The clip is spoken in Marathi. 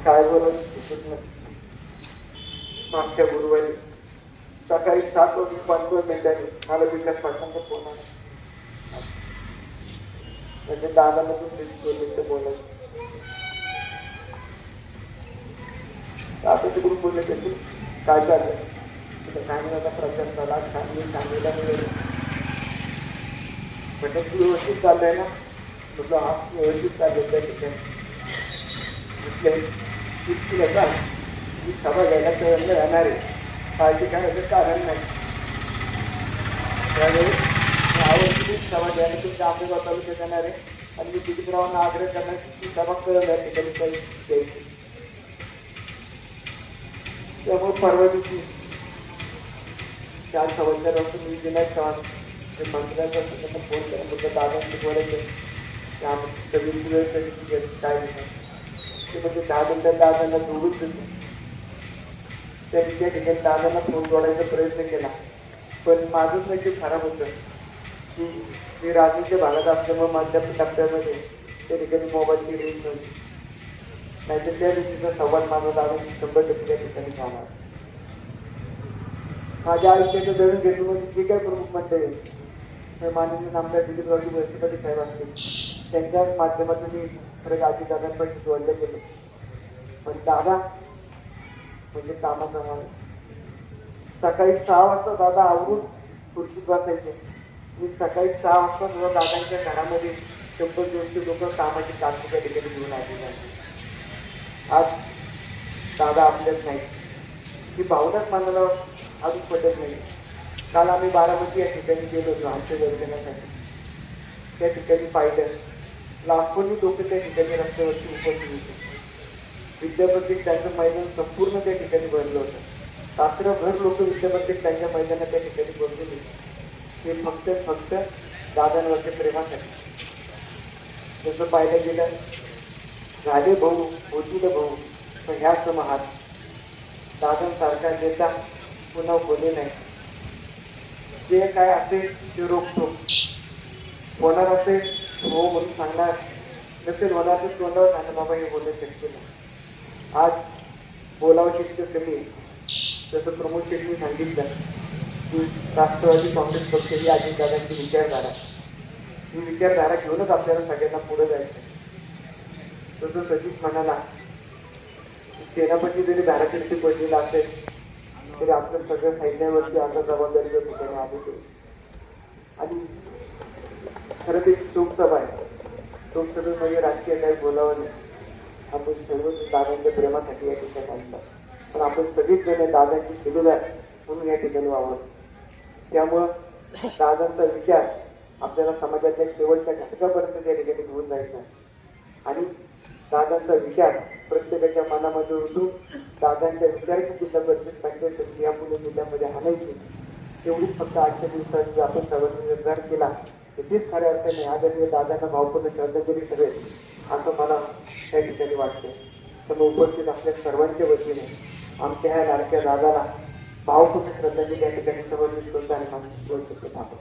काय बोलत? नसते मागच्या गुरुवारी सकाळी सात वाजून पंचवीस मिनिटांनी मला विकास पाटलांचा फोन आला. म्हणजे दादामधून बोलायचं बोलायचं आता तिकडून बोलले त्याची काय चाललं तिथं काय प्रचार झाला चांगली चांगलीला मिळेल म्हणजे तू व्यवस्थित चाललंय ना? तुझं हा व्यवस्थित चाललेलं आहे ठिकाणी. इतकी नका ही सभा घ्यायला राहणार आहे काळजी करायचं कारण नाही त्यावेळी आवडती सभा घ्यायला तुमच्या आंबेगाव तालुक्यात येणार आहे आणि मी दिलीपरावांना आग्रह करणार की ती सभा कळलं या ठिकाणी द्यायची त्यामुळे परवा दिवशी चार सव्वाच्या वाजता मी विनायक चव्हाण ते मंत्र्यांचा त्यांना फोन केला म्हटलं बोलायचं आम्ही सगळी वेळ कधी काय नाही. ते म्हणजे दहा मिनिटात दादांना जोडून देतो. त्यांनी त्या ठिकाणी दादांना फोन जोडायचा प्रयत्न केला. पण माझंच नक्की खराब होतं. की मी राजूच्या भागात असल्यामुळे माझ्या टप्प्यामध्ये त्या ठिकाणी मोबाईलची रेंज नव्हती नाहीतर त्या दिवशीचा संवाद माझा दादा शंभर टक्के त्या ठिकाणी झाला. माझ्या आयुष्याचं दळून घेतलं म्हणजे जे काय प्रमुख मंडळी येईल हे माननीय आमच्या दिलीपरावजी वळसेपाटी साहेब असतील. त्यांच्या माध्यमातून मी खरं आजी दादांपाशी जोडलं गेलो. पण दादा म्हणजे कामाचा सकाळी सहा वाजता दादा आवरून खुर्शीत बसायचे. मी सकाळी सहा वाजता सुद्धा दादांच्या घरामध्ये शंभर दोनशे लोक कामाची कामं त्या ठिकाणी घेऊन आलेली आज दादा आपल्यात नाही ही भावनाच मानायला अजून पटत नाही. काल आम्ही बारामती या ठिकाणी गेलो होतो आमच्या दर्शनासाठी. त्या ठिकाणी पाहिलं. लाखोनी लोक त्या ठिकाणी रस्त्यावरती उपस्थित होते विद्यापीठ त्यांचं मैदान संपूर्ण त्या ठिकाणी भरलं होतं. रात्रभर लोक विद्यापीठ त्यांच्या मैदानात त्या ठिकाणी बसलेले हे फक्त फक्त दादांवरच्या प्रेमासाठी. जसं पाहिलं गेलं झाले भाऊ होतील भाऊ पण ह्या समाहात दादांसारखा नेता पुन्हा बोले नाही. जे काय असेल ते रोखतो. होणार असेल हो म्हणून सांगणार. नसेल मला तर तोंडावर सांगा बाबा हे बोलणं शक्य नाही. आज बोलावं शक्य कमी आहे. जसं प्रमोद शेट्टी सांगितलं की राष्ट्रवादी काँग्रेस पक्ष ही अजितदादांची विचारधारा. ही विचारधारा घेऊनच आपल्याला सगळ्यांना पुढे जायचं तसं सजित म्हणाला सेनापती जरी धाराशिवची पडलेला असेल तरी आपलं सगळ्या सैन्यावरती आता जबाबदारीच्या ठिकाणी आली आणि खरं ते शोकसभा आहे. शोकसभेमध्ये म्हणजे राजकीय काही बोलावं नाही. आपण सर्व दादांच्या प्रेमासाठी या ठिकाणी असतात पण आपण सगळेच जण दादांची शिलेदार म्हणून या ठिकाणी वावर त्यामुळं दादांचा विचार आपल्याला समाजाच्या शेवटच्या घटकापर्यंत त्या ठिकाणी घेऊन जायचा आणि दादांचा विचार प्रत्येकाच्या मनामध्ये उतरून दादांच्या विचाराची सुद्धा प्रत्येक पंचायत समिती या पुणे जिल्ह्यामध्ये आणायची तेवढीच फक्त आजच्या दिवसांनी जर आपण सर्वांनी निर्धार केला तीच खऱ्या अर्थाने आदरणीय दादांना भावपूर्ण श्रद्धांजली ठरेल असं मला त्या ठिकाणी वाटतं. तर उपस्थित आपल्या सर्वांच्या वतीने आमच्या ह्या लाडक्या दादाला भावपूर्ण श्रद्धांजली या ठिकाणी समर्पित करतो आणि माझी बोलतो थांबतो